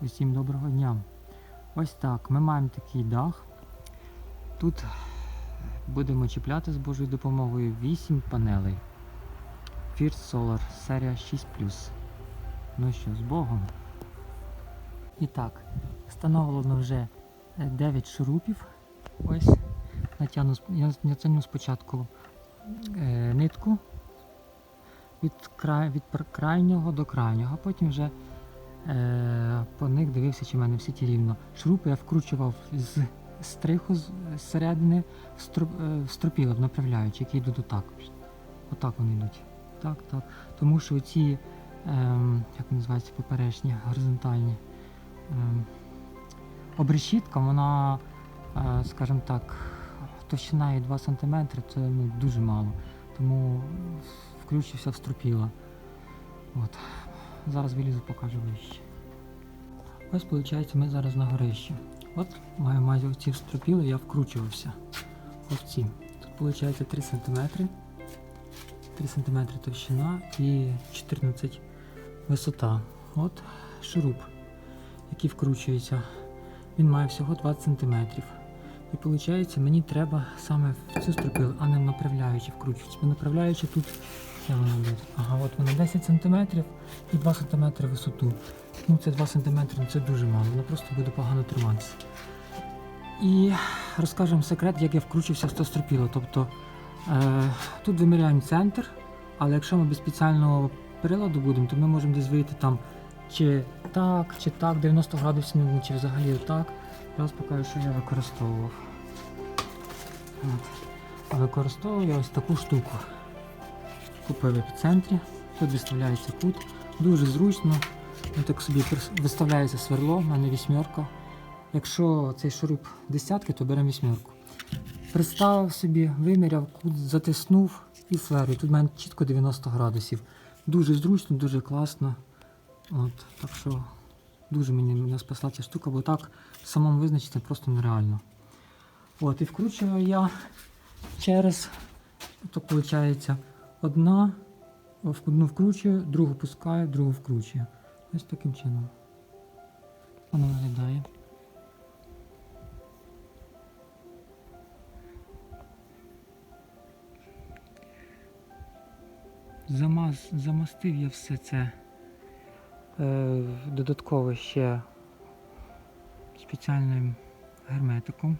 Усім доброго дня. Ось так, ми маємо такий дах. Тут будемо чіпляти з Божою допомогою 8 панелей. First Solar серія 6. Ну що, з Богом. І так, встановлено вже 9 шурупів. Ось. Натягну, я натягну спочатку е, нитку від, край, від крайнього до крайнього, а потім вже е, по них дивився, чи в мене всі ті рівно. Шурупи я вкручував з стриху з з середини в стру- е, направляючі, які йдуть отак. Отак вони йдуть. Так, так. Тому що ці, ем, як називаються, поперечні, горизонтальні. Ем, обрешітка, вона, е, скажімо так, товщина її 2 см, це ну, дуже мало. Тому включився в стропіла. От. Зараз вилізу, покажу вище. Ось, виходить, ми зараз на горищі. От маю майже ці стропіли, я вкручувався. Ось ці. Тут виходить 3 см. 3 см товщина і 14 висота. От шуруп, який вкручується. Він має всього 20 см. І виходить, мені треба саме в цю стропилу, а не в направляючи вкручуватися. Направляючи тут, де вона буде? Ага, от вона 10 см і 2 см висоту. Ну це 2 см, ну це дуже мало, воно просто буде погано триматися. І розкажемо секрет, як я вкручився в стропіло. Тобто е, тут виміряємо центр, але якщо ми без спеціального приладу будемо, то ми можемо десь вийти там чи так, чи так, 90 градусів, ну, чи взагалі отак. Зараз покажу, що я використовував. Використовую я ось таку штуку. Купив в епіцентрі. Тут виставляється кут. Дуже зручно. Ну, так собі виставляється сверло, в мене вісьмерка. Якщо цей шуруп десятки, то беремо вісьмерку. Приставив собі, виміряв, кут затиснув і сверлю. Тут в мене чітко 90 градусів. Дуже зручно, дуже класно. От, так що дуже мені мене спасла ця штука, бо так самому визначити просто нереально. От, і вкручую я через, то виходить, одна, одну вкручую, другу пускаю, другу вкручую. Ось таким чином. Воно виглядає. Замаз, замастив я все це додатково ще спеціальним герметиком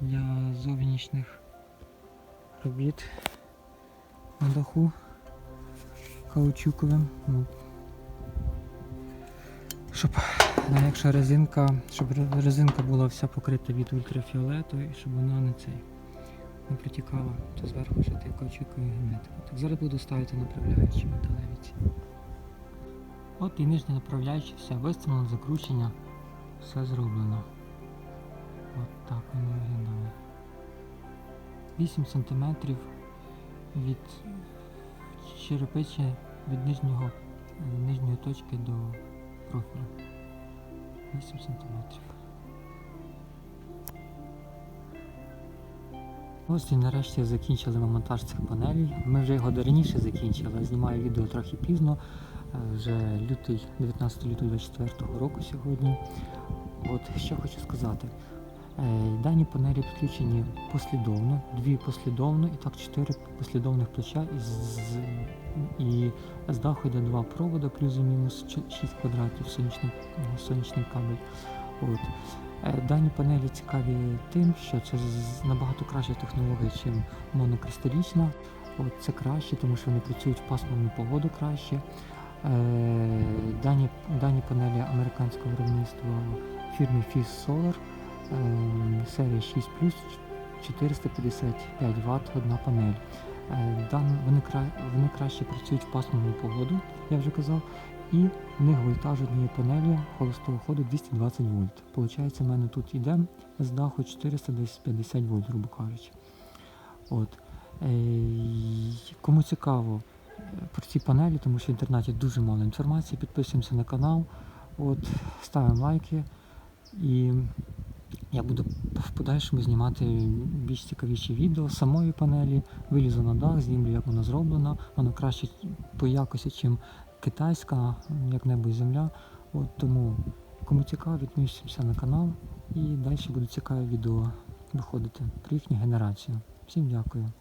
для зовнішніх робіт на даху каучуковим. Ну, щоб якщо резинка, щоб резинка була вся покрита від ультрафіолету і щоб вона не цей не протікала, то зверху вже той каучуковий герметик. Так зараз буду ставити направляючі металеві ці. От і нижнє направляюче все виставлено, закручення, все зроблено. От так воно виглядає. 8 см від черепича від нижнього, нижньої точки до профілю. 8 см. Ось і нарешті закінчили ми монтаж цих панелей. Ми вже його раніше закінчили. Знімаю відео трохи пізно. Вже лютий, 19 лютого 24 року сьогодні. От що хочу сказати. Е, Дані панелі підключені послідовно, дві послідовно і так чотири послідовних плеча і з, і з даху йде два провода, плюс і мінус 6 квадратів сонячний, сонячний кабель. От. Е, Дані панелі цікаві тим, що це набагато краща технологія, ніж монокристалічна. От це краще, тому що вони працюють в пасмурну погоду краще. Е, Дані, дані панелі американського виробництва фірми Fizz Solar е, серія 6 455 Вт одна панель. Е, дан, вони, кра, вони краще працюють в пасмурну погоду, я вже казав, і в них вольтаж однієї панелі холостого ходу 220 вольт. Получається, в мене тут йде з даху 450 вольт, грубо кажучи. От. Кому цікаво про ці панелі, тому що в інтернеті дуже мало інформації, підписуємося на канал, от, ставимо лайки і я буду в подальшому знімати більш цікавіші відео з самої панелі, вилізу на дах, знімлю, як воно зроблено. Воно краще по якості, ніж китайська, як небо і земля. От тому Кому цікаво, відміщуємося на канал і далі будуть цікаві відео виходити про їхню генерацію. Всім дякую.